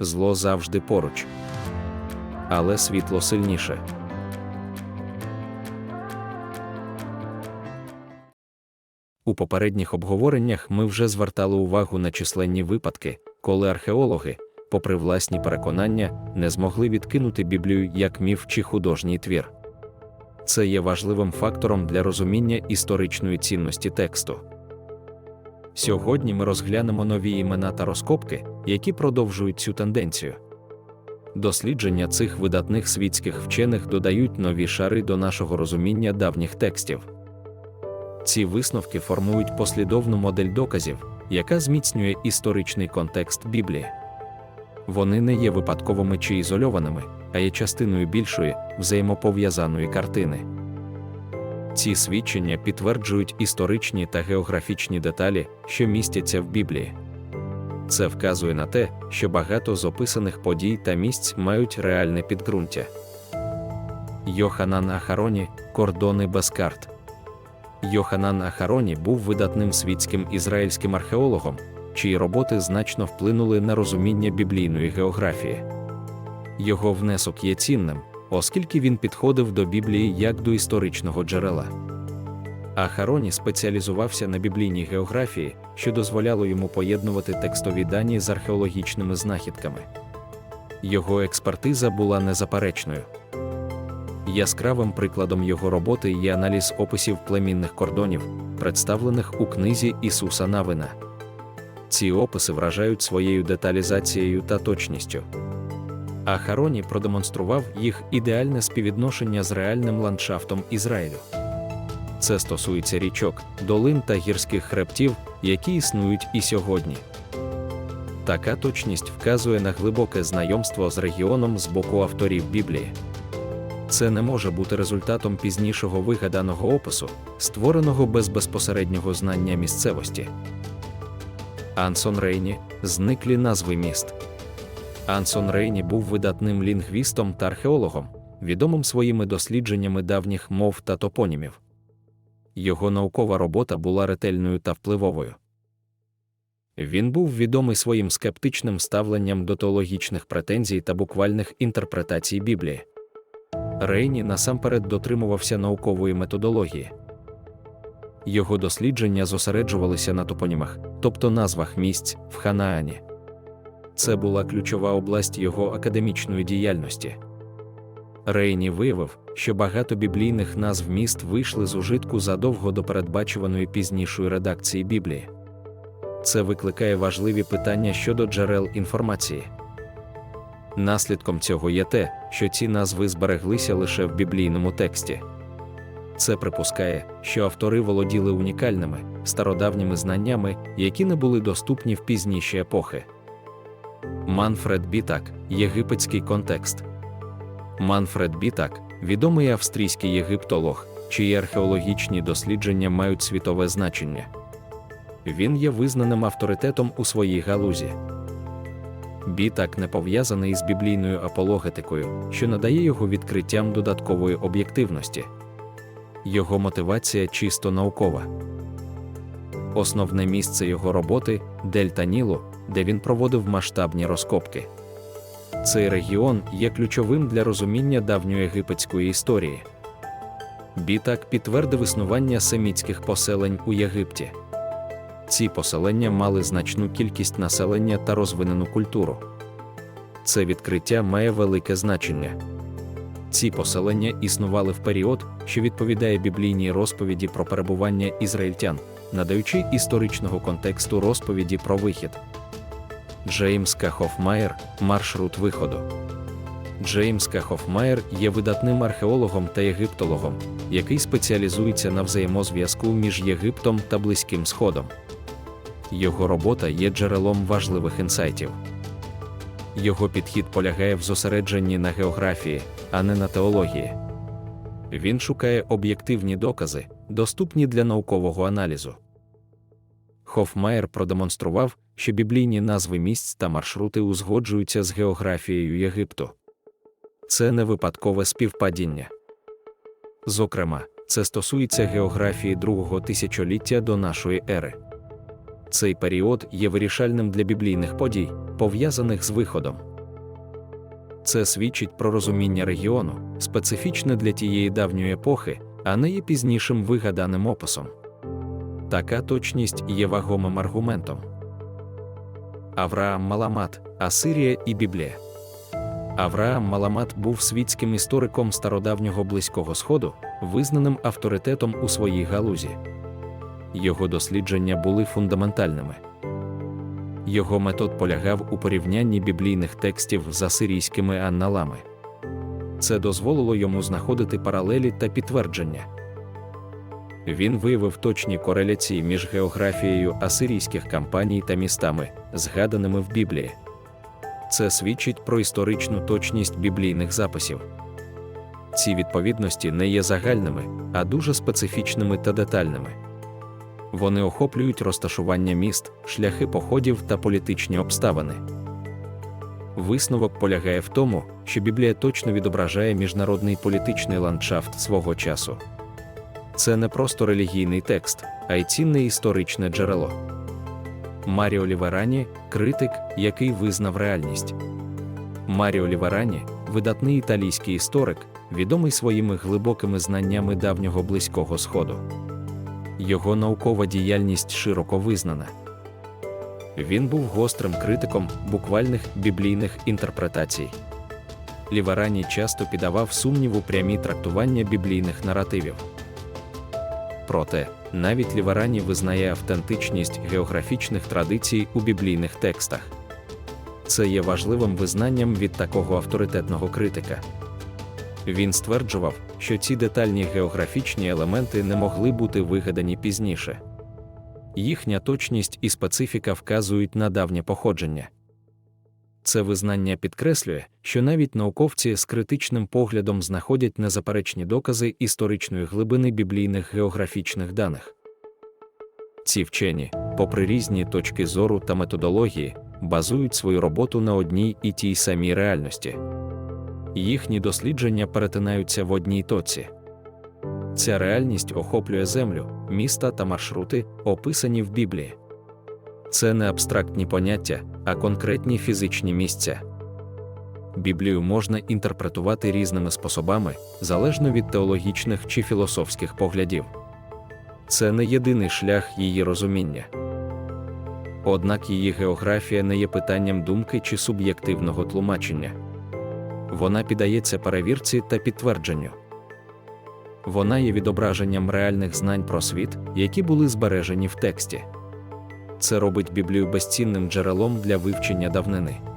Зло завжди поруч. Але світло сильніше. У попередніх обговореннях ми вже звертали увагу на численні випадки, коли археологи, попри власні переконання, не змогли відкинути Біблію як міф чи художній твір. Це є важливим фактором для розуміння історичної цінності тексту. Сьогодні ми розглянемо нові імена та розкопки, які продовжують цю тенденцію. Дослідження цих видатних світських вчених додають нові шари до нашого розуміння давніх текстів. Ці висновки формують послідовну модель доказів, яка зміцнює історичний контекст Біблії. Вони не є випадковими чи ізольованими, а є частиною більшої, взаємопов'язаної картини. Ці свідчення підтверджують історичні та географічні деталі, що містяться в Біблії. Це вказує на те, що багато з описаних подій та місць мають реальне підґрунтя. Йоханан Ахароні Кордони без карт. Йоханан Ахароні був видатним світським ізраїльським археологом, чиї роботи значно вплинули на розуміння біблійної географії. Його внесок є цінним, оскільки він підходив до Біблії як до історичного джерела. Ахароні спеціалізувався на біблійній географії, що дозволяло йому поєднувати текстові дані з археологічними знахідками. Його експертиза була незаперечною. Яскравим прикладом його роботи є аналіз описів племінних кордонів, представлених у книзі Ісуса Навина. Ці описи вражають своєю деталізацією та точністю. Ахароні продемонстрував їх ідеальне співвідношення з реальним ландшафтом Ізраїлю. Це стосується річок, долин та гірських хребтів, які існують і сьогодні. Така точність вказує на глибоке знайомство з регіоном з боку авторів Біблії. Це не може бути результатом пізнішого вигаданого опису, створеного без безпосереднього знання місцевості. Ансон Рейні зниклі назви міст. Ансон Рейні був видатним лінгвістом та археологом, відомим своїми дослідженнями давніх мов та топонімів. Його наукова робота була ретельною та впливовою. Він був відомий своїм скептичним ставленням до теологічних претензій та буквальних інтерпретацій Біблії. Рейні насамперед дотримувався наукової методології. Його дослідження зосереджувалися на топонімах, тобто назвах місць в Ханаані. Це була ключова область його академічної діяльності. Рейні виявив, що багато біблійних назв міст вийшли з ужитку задовго до передбачуваної пізнішої редакції Біблії. Це викликає важливі питання щодо джерел інформації. Наслідком цього є те, що ці назви збереглися лише в біблійному тексті. Це припускає, що автори володіли унікальними, стародавніми знаннями, які не були доступні в пізніші епохи. Манфред Бітак Єгипетський контекст. Манфред Бітак відомий австрійський єгиптолог, чиї археологічні дослідження мають світове значення. Він є визнаним авторитетом у своїй галузі. Бітак не пов'язаний з біблійною апологетикою, що надає його відкриттям додаткової об'єктивності. Його мотивація чисто наукова. Основне місце його роботи Дельта Нілу, де він проводив масштабні розкопки. Цей регіон є ключовим для розуміння давньоєгипетської історії. Бітак підтвердив існування семітських поселень у Єгипті. Ці поселення мали значну кількість населення та розвинену культуру. Це відкриття має велике значення. Ці поселення існували в період, що відповідає біблійній розповіді про перебування ізраїльтян, надаючи історичного контексту розповіді про вихід. Джеймс Кахофмаєр маршрут виходу. Джеймс Кахофмаєр є видатним археологом та єгиптологом, який спеціалізується на взаємозв'язку між Єгиптом та Близьким Сходом. Його робота є джерелом важливих інсайтів. Його підхід полягає в зосередженні на географії, а не на теології. Він шукає об'єктивні докази, доступні для наукового аналізу. Хофмаєр продемонстрував, що біблійні назви місць та маршрути узгоджуються з географією Єгипту. Це не випадкове співпадіння. Зокрема, це стосується географії другого тисячоліття до нашої ери. Цей період є вирішальним для біблійних подій, пов'язаних з виходом. Це свідчить про розуміння регіону, специфічне для тієї давньої епохи, а не є пізнішим вигаданим описом. Така точність є вагомим аргументом. Авраам Маламат, Асирія і Біблія. Авраам Маламат був світським істориком стародавнього Близького Сходу, визнаним авторитетом у своїй галузі. Його дослідження були фундаментальними. Його метод полягав у порівнянні біблійних текстів з асирійськими анналами. Це дозволило йому знаходити паралелі та підтвердження. Він виявив точні кореляції між географією асирійських кампаній та містами, згаданими в Біблії. Це свідчить про історичну точність біблійних записів. Ці відповідності не є загальними, а дуже специфічними та детальними. Вони охоплюють розташування міст, шляхи походів та політичні обставини. Висновок полягає в тому, що Біблія точно відображає міжнародний політичний ландшафт свого часу. Це не просто релігійний текст, а й цінне історичне джерело. Маріо Ліверані критик, який визнав реальність. Маріо Ліверані видатний італійський історик, відомий своїми глибокими знаннями давнього Близького Сходу. Його наукова діяльність широко визнана. Він був гострим критиком буквальних біблійних інтерпретацій. Ліверані часто піддавав сумніву прямі трактування біблійних наративів. Проте, навіть Ліверані визнає автентичність географічних традицій у біблійних текстах. Це є важливим визнанням від такого авторитетного критика. Він стверджував, що ці детальні географічні елементи не могли бути вигадані пізніше. Їхня точність і специфіка вказують на давнє походження. Це визнання підкреслює, що навіть науковці з критичним поглядом знаходять незаперечні докази історичної глибини біблійних географічних даних. Ці вчені, попри різні точки зору та методології, базують свою роботу на одній і тій самій реальності. Їхні дослідження перетинаються в одній точці. Ця реальність охоплює землю, міста та маршрути, описані в Біблії. Це не абстрактні поняття, а конкретні фізичні місця. Біблію можна інтерпретувати різними способами, залежно від теологічних чи філософських поглядів. Це не єдиний шлях її розуміння. Однак її географія не є питанням думки чи суб'єктивного тлумачення. Вона піддається перевірці та підтвердженню. Вона є відображенням реальних знань про світ, які були збережені в тексті. Це робить Біблію безцінним джерелом для вивчення давнини.